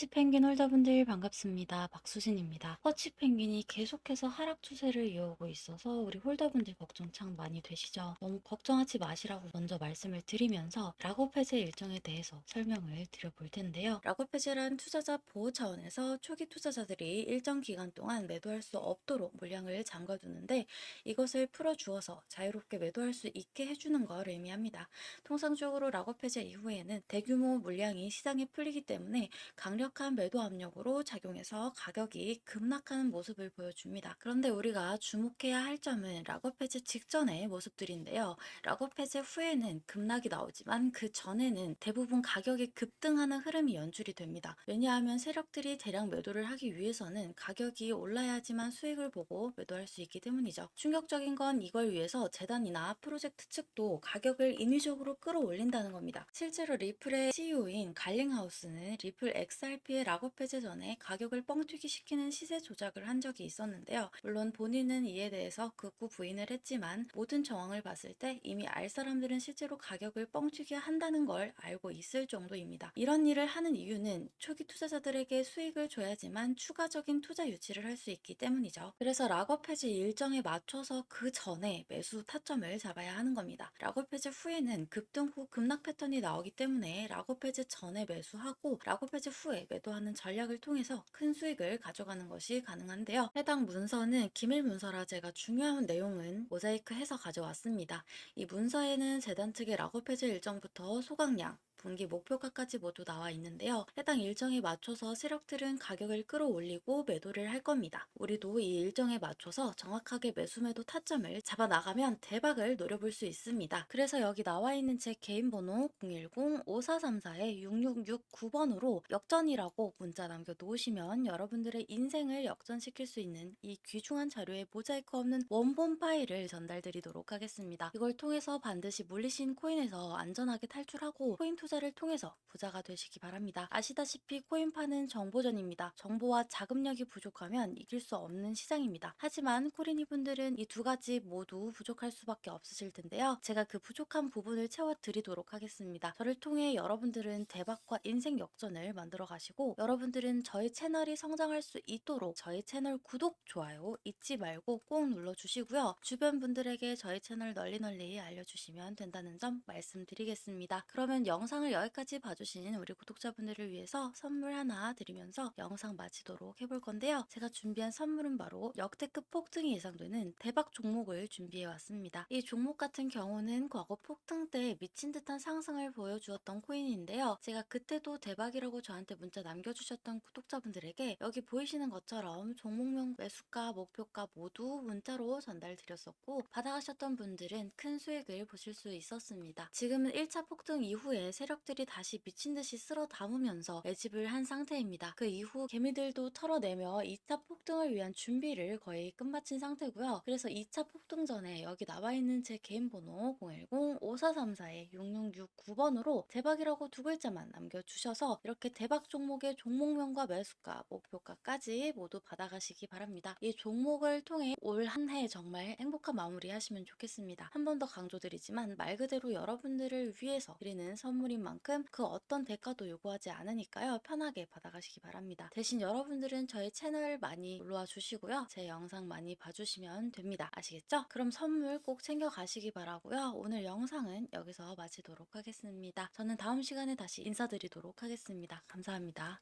허치펭귄 홀더분들 반갑습니다. 박수진입니다. 허치펭귄이 계속해서 하락 추세를 이어오고 있어서 우리 홀더분들 걱정 참 많이 되시죠? 너무 걱정하지 마시라고 먼저 말씀을 드리면서 해제 일정에 대해서 설명을 드려볼 텐데요. 해제란 투자자 보호 차원에서 초기 투자자들이 일정 기간 동안 매도할 수 없도록 물량을 잠가두는데 이것을 풀어주어서 자유롭게 매도할 수 있게 해주는 걸 의미합니다. 통상적으로 해제 이후에는 대규모 물량이 시장에 풀리기 때문에 강력 한 매도 압력으로 작용해서 가격이 급락하는 모습을 보여줍니다. 그런데 우리가 주목해야 할 점은 락업 해제 직전의 모습들인데요. 락업 해제 후에는 급락이 나오지만 그 전에는 대부분 가격이 급등하는 흐름이 연출이 됩니다. 왜냐하면 세력들이 대량 매도를 하기 위해서는 가격이 올라야지만 수익을 보고 매도할 수 있기 때문이죠. 충격적인 건 이걸 위해서 재단이나 프로젝트 측도 가격을 인위적으로 끌어올린다는 겁니다. 실제로 리플의 CEO인 갈링하우스는 리플 XRP 의 락업 해제 전에 가격을 뻥튀기 시키는 시세 조작을 한 적이 있었는데요. 물론 본인은 이에 대해서 극구 부인을 했지만 모든 정황을 봤을 때 이미 알 사람들은 실제로 가격을 뻥튀기 한다는 걸 알고 있을 정도입니다. 이런 일을 하는 이유는 초기 투자자들에게 수익을 줘야지만 추가적인 투자 유치를 할 수 있기 때문이죠. 그래서 락업 해제 일정에 맞춰서 그 전에 매수 타점을 잡아야 하는 겁니다. 락업 해제 후에는 급등 후 급락 패턴이 나오기 때문에 락업 해제 전에 매수하고 락업 해제 후에 매도하는 전략을 통해서 큰 수익을 가져가는 것이 가능한데요. 해당 문서는 기밀 문서라 제가 중요한 내용은 모자이크 해서 가져왔습니다. 이 문서에는 재단 측의 락업 해제 일정부터 소각량, 분기 목표가까지 모두 나와 있는데요. 해당 일정에 맞춰서 세력들은 가격을 끌어올리고 매도를 할 겁니다. 우리도 이 일정에 맞춰서 정확하게 매수 매도 타점을 잡아 나가면 대박을 노려볼 수 있습니다. 그래서 여기 나와 있는 제 개인 번호 010-5434-6669번으로 역전이라고 문자 남겨 놓으시면 여러분들의 인생을 역전시킬 수 있는 이 귀중한 자료에 모자이크 없는 원본 파일을 전달드리도록 하겠습니다. 이걸 통해서 반드시 물리신 코인에서 안전하게 탈출하고 코인 투자 를 통해서 부자가 되시기 바랍니다. 아시다시피 코인파는 정보전입니다. 정보와 자금력이 부족하면 이길 수 없는 시장입니다. 하지만 코리니 분들은 이 두 가지 모두 부족할 수밖에 없으실 텐데요. 제가 그 부족한 부분을 채워드리도록 하겠습니다. 저를 통해 여러분들은 대박과 인생 역전을 만들어 가시고 여러분들은 저희 채널이 성장할 수 있도록 저희 채널 구독, 좋아요 잊지 말고 꼭 눌러주시고요. 주변 분들에게 저희 채널 널리 널리 알려주시면 된다는 점 말씀드리겠습니다. 그러면 영상 을 여기까지 봐주신 우리 구독자분들을 위해서 선물 하나 드리면서 영상 마치도록 해볼 건데요. 제가 준비한 선물은 바로 역대급 폭등이 예상되는 대박 종목을 준비해 왔습니다. 이 종목 같은 경우는 과거 폭등 때 미친 듯한 상승을 보여주었던 코인인데요. 제가 그때도 대박이라고 저한테 문자 남겨주셨던 구독자분들에게 여기 보이시는 것처럼 종목명 매수가, 목표가 모두 문자로 전달드렸었고 받아가셨던 분들은 큰 수익을 보실 수 있었습니다. 지금은 1차 폭등 이후에 세력 들이 다시 미친 듯이 쓸어 담으면서 매집을 한 상태입니다. 그 이후 개미들도 털어내며 2차 폭등을 위한 준비를 거의 끝마친 상태고요. 그래서 2차 폭등 전에 여기 나와 있는 제 개인 번호 010-5434-6669번으로 대박이라고 두 글자만 남겨주셔서 이렇게 대박 종목의 종목명과 매수가, 목표가까지 모두 받아가시기 바랍니다. 이 종목을 통해 올 한 해 정말 행복한 마무리 하시면 좋겠습니다. 한 번 더 강조드리지만 말 그대로 여러분들을 위해서 드리는 선물 인 만큼 그 어떤 대가도 요구하지 않으니까요. 편하게 받아가시기 바랍니다. 대신 여러분들은 저희 채널 많이 놀러와 주시고요. 제 영상 많이 봐주시면 됩니다. 아시겠죠? 그럼 선물 꼭 챙겨가시기 바라고요. 오늘 영상은 여기서 마치도록 하겠습니다. 저는 다음 시간에 다시 인사드리도록 하겠습니다. 감사합니다.